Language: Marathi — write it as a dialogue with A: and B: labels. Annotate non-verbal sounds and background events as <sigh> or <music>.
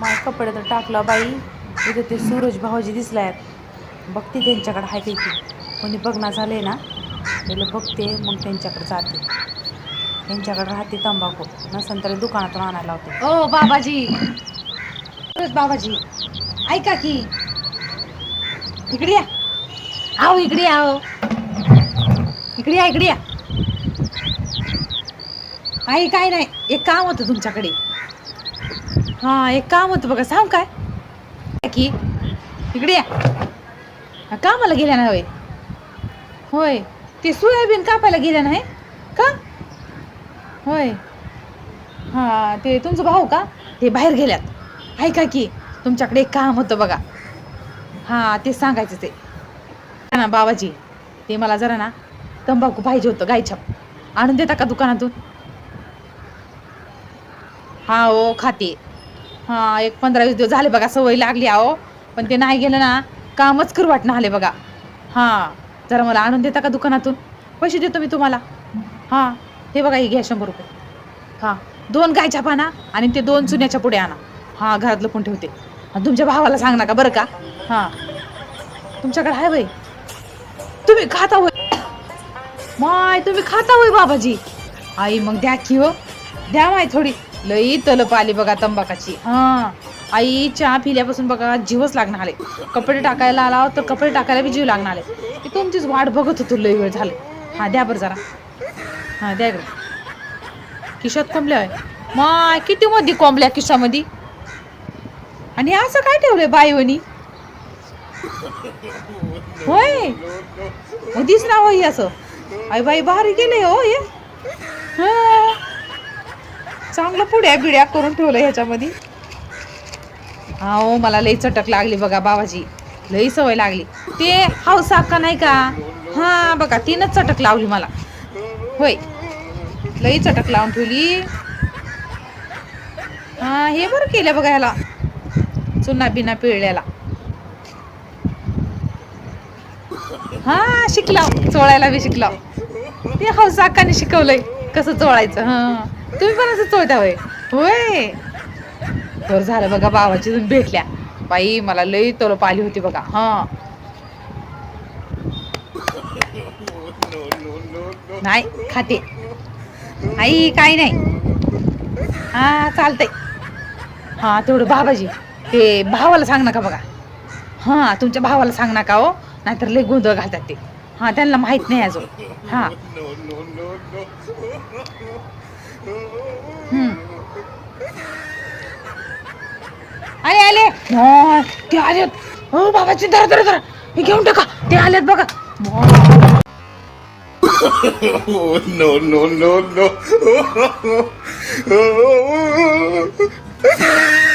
A: माय कपडे तर टाकलं बाई. इथं ते सूरज भाऊजी आहे बघते त्यांच्याकडे आहे काही की कोणी बघणं झाले ना त्याला बघते मग त्यांच्याकडे जाते. त्यांच्याकडे राहते तंबाखू. नसेल तरी दुकानातून आणायला होते
B: ओ हो, बाबाजी. सूरज बाबाजी. ऐका की. इकडे या. आहो इकडे या इकडे या इकडे या. आई काय नाही. एक काम होतं तुमच्याकडे. हां एक काम होतं बघा सांग काय? की इकडे या. कामाला गेल्या ना होय? होय ते सोयाबीन कापायला गेल्या नाही का? होय. हां ते तुमचं भाऊ का? ते बाहेर गेल्यात. ऐका की तुमच्याकडे एक काम होतं बघा. हां ते सांगायचं ते. ना बाबाजी. ते मला जरा ना तंबाखू पाहिजे होतं गायछाप आणून देता का दुकानातून? हा हो खाते. हां एक पंधरा वीस दिवस झाले बघा सवय लागली अहो. पण ते नाही गेलं ना कामच करू वाटणं आले बघा. हां जरा मला आणून देता का दुकानातून? पैसे देतो मी तुम्हाला. हां हे बघा हे घ्या शंभर रुपये. हां दोन गायच्या पाना आणि ते दोन चुन्याच्या पुढे आणा. हां घरात लपून ठेवते? आणि तुमच्या भावाला सांग का बरं का. हां तुमच्याकडे आहे बाई. तुम्ही खाता होय. माय तुम्ही खाता होय बाबाजी. आई मग द्या की हो. द्या माय थोडी. लई तलप आली बघा तंबाखाची. हां. आई चहा पिल्यापासून बघा जीवच लागणार आले कपडे टाकायला आला तर कपडे टाकायला बी जीव लागणार आले मी तुमचीच वाट बघत होतो लई वेळ झाले. हां द्या बरं जरा. हां द्या गं किशात कोंबल्या होय? माय किती मध्ये कोंबल्या किशामध्ये? आणि असं काय ठेवलंय बाईवणी? होय? मधीच नाव हो असं. आई बाई भारी गेले हो हे. हा. चांगलं पुड्या बिड्या करून ठेवलं ह्याच्यामध्ये. अहो हो मला लई चटक लागली बघा बाबाजी. लई सवय लागली. ते हौसा का नाही का? हा बघा तिनंच चटक लावली मला. होय. लई चटक लावून ठेवली. हा हे बरं केलं बघा ह्याला. चुना बिना पिळल्याला. हा शिकला चोळायला बी शिकला ते हौस अक्काने शिकवलंय कसं चोळायचं हा. तुम्ही पण असं चोळता होय. होय. तर झालं बघा बाबाची तुम्ही भेटल्या बाई मला लई तोलप आली होती बघा हा. नाही खाते. आई काही नाही. हा चालतंय. हा तेवढं बाबाजी. ते भावाला सांग नका बघा. हां तुमच्या भावाला सांग नका हो. नाहीतर लई गोंधळ घालतात ते. हां त्यांना माहीत नाही अजून. हां. हम्म. आले आले. ते आलेत. हो बाबाची दरा दरा दरा हे घेऊन टाका. ते आलेत बघा.
C: No no no no! <laughs>